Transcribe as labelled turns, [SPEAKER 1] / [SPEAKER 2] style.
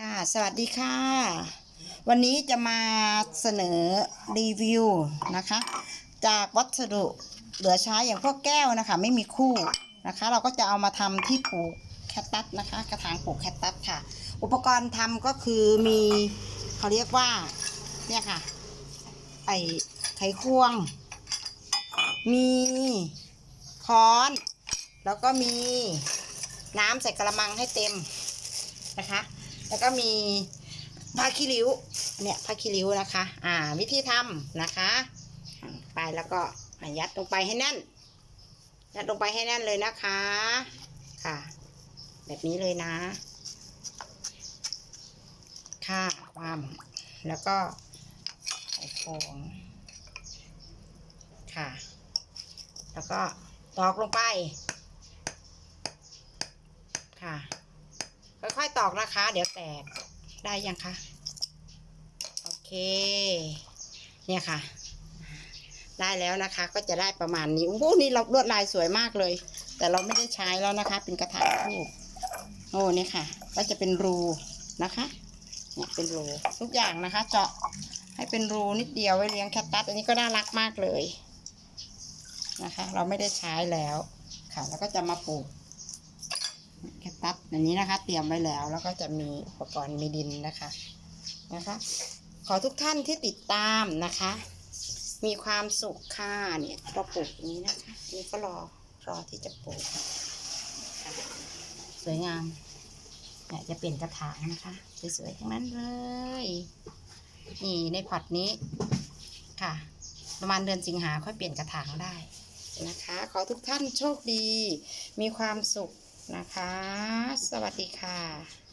[SPEAKER 1] ค่ะ สวัสดีค่ะ วันนี้จะมาเสนอรีวิวนะคะ จากวัสดุเหลือใช้อย่างพวกแก้วนะคะ ไม่มีคู่นะคะ เราก็จะเอามาทำที่ปลูกแคคตัสนะคะ กระถางปลูกแคคตัสค่ะ อุปกรณ์ทำก็คือมีเขาเรียกว่าเนี่ยค่ะ ไอไขควง มีค้อน แล้วก็มีน้ำใส่กระมังให้เต็มนะคะ แล้วก็มีผ้าขี้ริ้ว เนี่ยผ้าขี้ริ้วนะคะ อ่า วิธีทำนะคะ ไปแล้วก็ยัดลงไปให้แน่น ยัดลงไปให้แน่นเลยนะคะ ค่ะ แบบนี้เลยนะ ค่ะความแล้วก็ใส่ฟองค่ะ แล้วก็ตอกลงไป ค่ะ ออกนะคะ เดี๋ยวแตกได้ยังคะโอเค เนี่ยค่ะ ได้แล้วนะคะ ก็จะได้ประมาณนี้โอ้โหนี่เราลวดลายสวยมากเลย แต่เราไม่ได้ใช้แล้วนะคะ เป็นกระถางทูบโอ้เนี่ยค่ะ ก็จะเป็นรูนะคะเนี่ยเป็นรูทุกอย่างนะคะ เจาะให้เป็นรูนิดเดียวไว้เลี้ยงแคคตัสอันนี้ก็น่ารักมากเลยนะคะ เราไม่ได้ใช้แล้วค่ะ แล้วก็จะมาปลูก แคคตัสอันนี้นะคะ เตรียมไว้แล้ว แล้วก็จะมีอุปกรณ์มีดินนะคะนะคะ ขอทุกท่านที่ติดตามนะคะ มีความสุขค่ะเนี่ยเราปลูกอย่างนี้นะคะ นี่ก็รอรอที่จะปลูก สวยงามเนี่ยจะเปลี่ยนกระถางนะคะ สวยๆทั้งนั้นเลย นี่ในพอตนี้ค่ะ ประมาณเดือนสิงหาค่อยเปลี่ยนกระถางได้นะคะ ขอทุกท่านโชคดี มีความสุข นะคะ สวัสดีค่ะ